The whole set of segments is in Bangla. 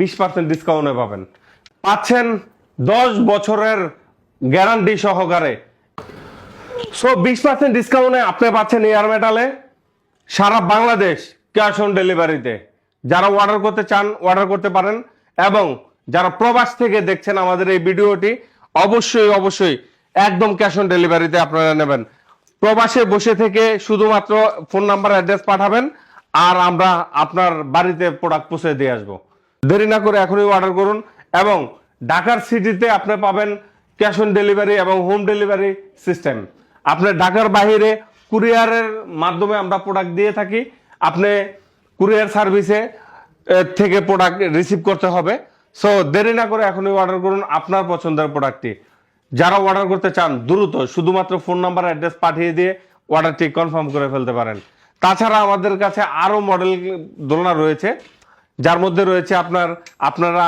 বিশ পার্সেন্ট ডিসকাউন্টে পাবেন। পাচ্ছেন দশ বছরের গ্যারান্টি সহকারে। সো বিশ পার্সেন্ট ডিসকাউন্টে আপনি পাচ্ছেন এয়ার মেটালে সারা বাংলাদেশ ক্যাশ অন ডেলিভারিতে যারা অর্ডার করতে চান অর্ডার করতে পারেন। এবং যারা প্রবাস থেকে দেখছেন আমাদের এই ভিডিওটি, অবশ্যই অবশ্যই একদম ক্যাশ অন ডেলিভারিতে আপনারা নেবেন। প্রবাসে বসে থেকে শুধুমাত্র ফোন নাম্বার অ্যাড্রেস পাঠাবেন। আর আমরা আপনার বাড়িতে প্রোডাক্ট পৌঁছে দিয়ে আসব। দেরি না করে এখনই অর্ডার করুন এবং ঢাকার সিটিতে আপনি পাবেন ক্যাশ অন ডেলিভারি এবং হোম ডেলিভারি সিস্টেম আপনি ঢাকার বাইরে কুরিয়ারের মাধ্যমে আমরা প্রোডাক্ট দিয়ে থাকি। আপনি কুরিয়ার সার্ভিসে থেকে প্রোডাক্ট রিসিভ করতে হবে। সো দেরি না করে এখনই অর্ডার করুন আপনার পছন্দের প্রোডাক্টটি যারা অর্ডার করতে চান, দ্রুত শুধুমাত্র ফোন নাম্বার অ্যাড্রেস পাঠিয়ে দিয়ে অর্ডারটি কনফার্ম করে ফেলতে পারেন। তাছাড়া আমাদের কাছে আরও মডেল দোলনা রয়েছে। যার মধ্যে রয়েছে আপনার, আপনারা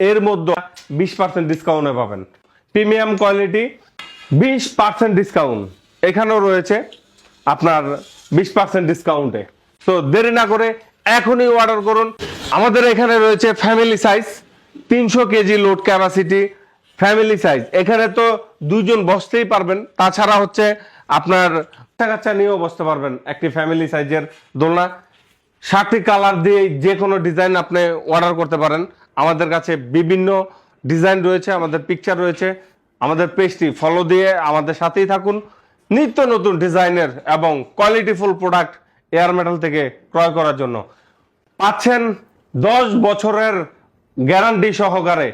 এর মধ্যে বিশ পার্সেন্ট ডিসকাউন্টে পাবেন। প্রিমিয়াম কোয়ালিটি বিশ পার্সেন্ট ডিসকাউন্ট এখানেও রয়েছে আপনার বিশ পার্সেন্ট ডিসকাউন্টে তো দেরি না করে এখনই অর্ডার করুন। আমাদের এখানে রয়েছে ফ্যামিলি সাইজ তিনশো KG load capacity family size এখানে তো দুজন বসতেই পারবেন। তাছাড়া হচ্ছে আপনার কাচ্চা নিয়েও বসতে পারবেন একটি ফ্যামিলি সাইজের দোলনা। ষাটটি কালার দিয়ে যে কোনো ডিজাইন আপনি অর্ডার করতে পারেন। আমাদের কাছে বিভিন্ন ডিজাইন রয়েছে, আমাদের পিকচার রয়েছে, আমাদের পেজটি ফলো দিয়ে আমাদের সাথেই থাকুন। নিত্য নতুন ডিজাইনের এবং কোয়ালিটিফুল প্রোডাক্ট এয়ার মেটাল থেকে ক্রয় করার জন্য। পাচ্ছেন দশ বছরের গ্যারান্টি সহকারে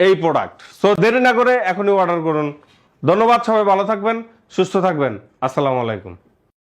এই প্রোডাক্ট সো দেরি না করে এখনই অর্ডার করুন। ধন্যবাদ সবাই, ভালো থাকবেন, সুস্থ থাকবেন। আসসালামু আলাইকুম।